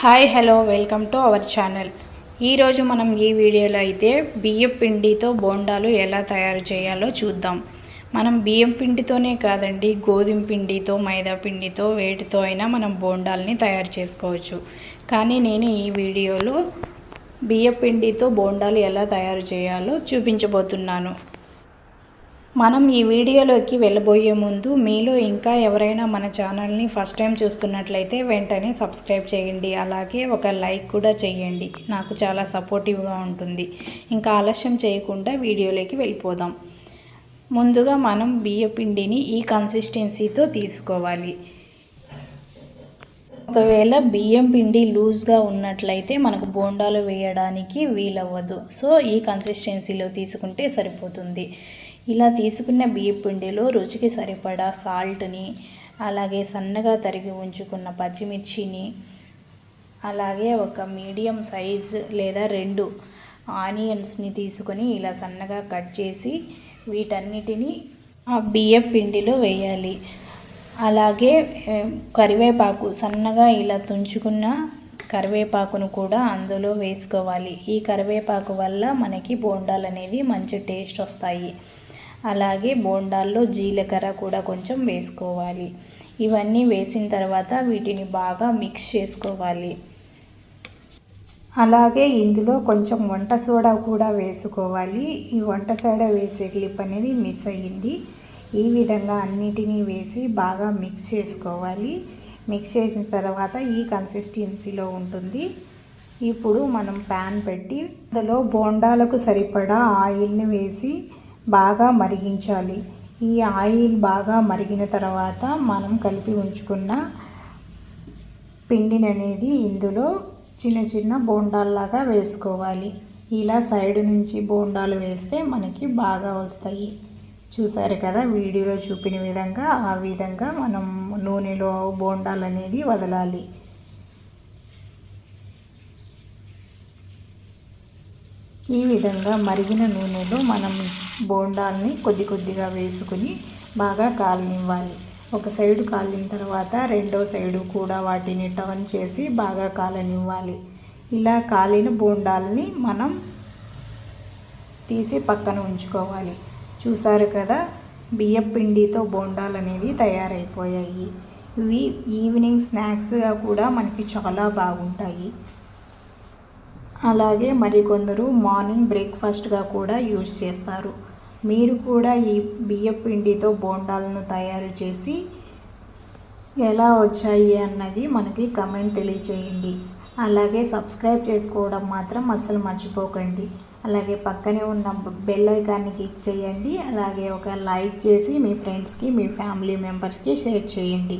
Hi hello welcome to our channel. ఈరోజు మనం ఈ వీడియోలో అయితే బియ్యం పిండితో బోండాలు ఎలా తయారు చేయాలో చూద్దాం. మనం బియ్యం పిండితోనే కాదండి గోధుమ పిండితో మైదా పిండితో వేటితో అయినా మనం బోండాలని తయారు చేసుకోవచ్చు. కానీ నేను ఈ వీడియోలో బియ్యం పిండితో బోండాలు ఎలా తయారు చేయాలో చూపించబోతున్నాను. మనం ఈ వీడియోలోకి వెళ్ళబోయే ముందు మీలో ఇంకా ఎవరైనా మన ఛానల్ని ఫస్ట్ టైం చూస్తున్నట్లయితే వెంటనే సబ్స్క్రైబ్ చేయండి. అలాగే ఒక లైక్ కూడా చేయండి. నాకు చాలా సపోర్టివ్గా ఉంటుంది. ఇంకా ఆలస్యం చేయకుండా వీడియోలోకి వెళ్ళిపోదాం. ముందుగా మనం బియ్యపిండిని ఈ కన్సిస్టెన్సీతో తీసుకోవాలి. ఒకవేళ బియ్యం పిండి లూజ్గా ఉన్నట్లయితే మనకు బోండాలు వేయడానికి వీలవ్వదు. సో ఈ కన్సిస్టెన్సీలో తీసుకుంటే సరిపోతుంది. ఇలా తీసుకున్న బియ్య పిండిలో రుచికి సరిపడా సాల్ట్ని అలాగే సన్నగా తరిగి ఉంచుకున్న పచ్చిమిర్చిని అలాగే ఒక మీడియం సైజ్ లేదా రెండు ఆనియన్స్ని తీసుకొని ఇలా సన్నగా కట్ చేసి వీటన్నిటిని ఆ బియ్యం పిండిలో వేయాలి. అలాగే కరివేపాకు సన్నగా ఇలా తుంచుకున్న కరివేపాకును కూడా అందులో వేసుకోవాలి. ఈ కరివేపాకు వల్ల మనకి బోండాలు అనేది మంచి టేస్ట్ వస్తాయి. అలాగే బోండాల్లో జీలకర్ర కూడా కొంచెం వేసుకోవాలి. ఇవన్నీ వేసిన తర్వాత వీటిని బాగా మిక్స్ చేసుకోవాలి. అలాగే ఇందులో కొంచెం వంట సోడా కూడా వేసుకోవాలి. ఈ వంట సోడా వేసే క్లిప్ అనేది మిస్ అయ్యింది. ఈ విధంగా అన్నిటినీ వేసి బాగా మిక్స్ చేసుకోవాలి. మిక్స్ చేసిన తర్వాత ఈ కన్సిస్టెన్సీలో ఉంటుంది. ఇప్పుడు మనం ప్యాన్ పెట్టి అందులో బోండాలకు సరిపడా ఆయిల్ని వేసి బాగా మరిగించాలి. ఈ ఆయిల్ బాగా మరిగిన తర్వాత మనం కలిపి ఉంచుకున్న పిండిని అనేది ఇందులో చిన్న చిన్న బోండాల్లాగా వేసుకోవాలి. ఇలా సైడ్ నుంచి బోండాలు వేస్తే మనకి బాగా వస్తాయి. చూసారు కదా వీడియోలో చూపిన విధంగా ఆ విధంగా మనం నూనెలో బోండాలు అనేది వదలాలి. ఈ విధంగా మరిగిన నూనెలో మనం బోండాల్ని కొద్ది కొద్దిగా వేసుకుని బాగా కాలనివ్వాలి. ఒక సైడు కాలిన తర్వాత రెండో సైడు కూడా వాటిని టర్న్ చేసి బాగా కాలనివ్వాలి. ఇలా కాలిన బోండాల్ని మనం తీసి పక్కన ఉంచుకోవాలి. చూసారు కదా బియ్యం పిండితో బోండాలు అనేవి తయారైపోయాయి. ఇవి ఈవినింగ్ స్నాక్స్గా కూడా మనకి చాలా బాగుంటాయి. అలాగే మరికొందరు మార్నింగ్ బ్రేక్ఫాస్ట్గా కూడా యూజ్ చేస్తారు. మీరు కూడా ఈ బియ్యం పిండితో బోండాలను తయారు చేసి ఎలా వచ్చాయి అన్నది మనకి కమెంట్ తెలియచేయండి. అలాగే సబ్స్క్రైబ్ చేసుకోవడం మాత్రం అస్సలు మర్చిపోకండి. అలాగే పక్కనే ఉన్న బెల్ ఐకాన్ని క్లిక్ చేయండి. అలాగే ఒక లైక్ చేసి మీ ఫ్రెండ్స్కి మీ ఫ్యామిలీ మెంబర్స్కి షేర్ చేయండి.